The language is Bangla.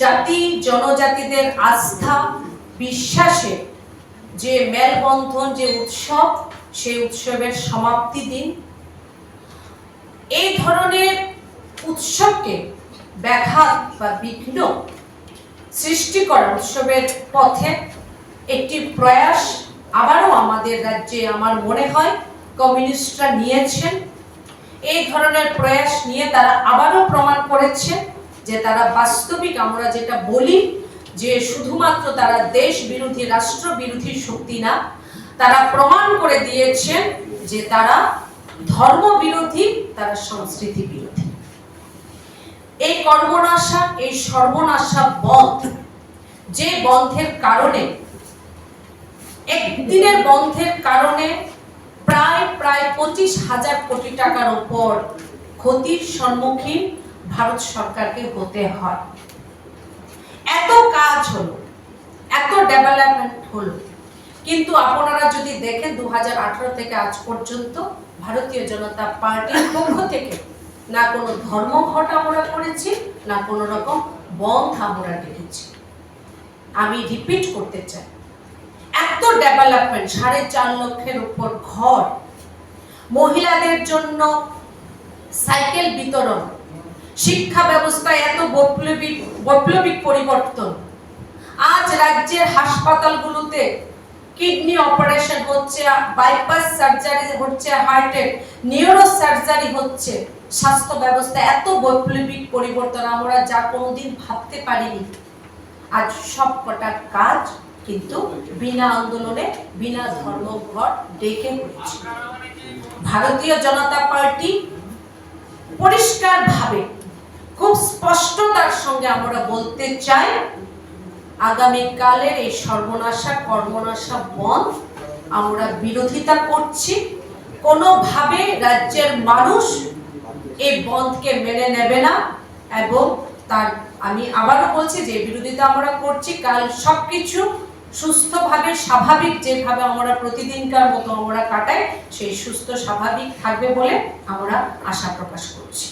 জাতি জনজাতিদের আস্থা, বিশ্বাসে যে মেলবন্ধন, যে উৎসব, সেই উৎসবের সমাপ্তি দিন। এই ধরনের উৎসবকে ব্যাঘাত বা বিঘ্ন সৃষ্টি করা উৎসবের পথে একটি প্রয়াস আবারও আমাদের রাজ্যে আমার মনে হয় কমিউনিস্টরা নিয়েছেন। এই ধরনের প্রয়াস নিয়ে তারা আবারও প্রমাণ করেছে যে তারা বাস্তবিক, আমরা যেটা বলি যে শুধুমাত্র তারা দেশ বিরোধী, রাষ্ট্র বিরোধী শক্তি না, তারা প্রমাণ করে দিয়েছেন যে তারা ধর্ম বিরোধী, তারা সংস্কৃতি বিরোধী। এই কর্মনাশা, এই সর্বনাশা বন্ধ, যে বন্ধের কারণে, একদিনের বন্ধের কারণে প্রায় প্রায় পঁচিশ হাজার কোটি টাকার উপর ক্ষতির সম্মুখীন ভারত সরকারকে হতে হয়। এত কাজ হলো, এত ডেভেলপমেন্ট হলো। কিন্তু আপনারা যদি দেখেন দু থেকে আজ পর্যন্ত ভারতীয় জনতা পার্টির পক্ষ থেকে না কোনো ধর্মঘট আমরা করেছি, না কোনো রকম বন্ধ আমরা ডেকেছি। আমি রিপিট করতে চাই, এত ডেভেলপমেন্ট সাড়ে চার লক্ষের উপর ঘর, মহিলাদের জন্য সাইকেল বিতরণ শিক্ষা ব্যবস্থায় এত বৈপ্লবিক বৈপ্লবিক পরিবর্তন। আজ রাজ্যের হাসপাতালগুলোতে কিডনি অপারেশন হচ্ছে, বাইপাস সার্জারি হচ্ছে হার্টের নিউরো সার্জারি হচ্ছে। স্বাস্থ্য ব্যবস্থা এত বৈপ্লবিক পরিবর্তন, আমরা যা কোনোদিন ভাবতে পারিনি। আজ সব কটা কাজ কিন্তু বিনা আন্দোলনে, বিনা ধর্মঘট ডেকে ভারতীয় জনতা পার্টি পরিষ্কারভাবে খুব স্পষ্টতার সঙ্গে আমরা বলতে চাই, আগামীকালের এই সর্বনাশা, কর্মনাশা বন্ধ আমরা বিরোধিতা করছি। কোনোভাবে রাজ্যের মানুষ এই বন্ধকে মেনে নেবে না এবং তার, আমি আবারও বলছি যে বিরোধিতা আমরা করছি, কাল সব কিছু সুস্থভাবে, স্বাভাবিক যেভাবে আমরা প্রতিদিনকার মতো আমরা কাটাই, সেই সুস্থ, স্বাভাবিক থাকবে বলে আমরা আশা প্রকাশ করছি।